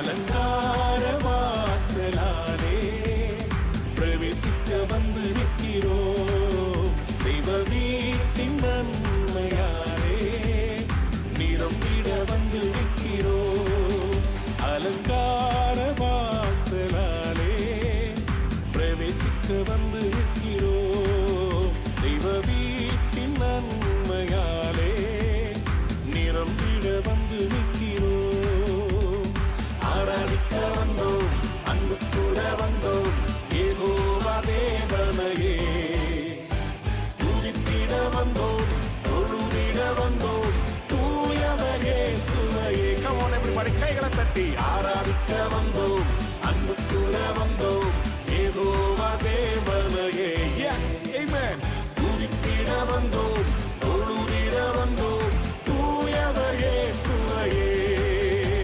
அலங்கார வாசலாலே பிரவேசிக்க வந்து நிற்கிறோ. தெய்வ வீட்டின் நன்மையாலே நிரம்பிட வந்து நிற்கிறோ. அலங்கார வாசலாலே பிரவேசிக்க வந்து நிற்கிறோம் கமோன் எப்படி தட்டி ஆராதிக்க வந்தோம். அன்பு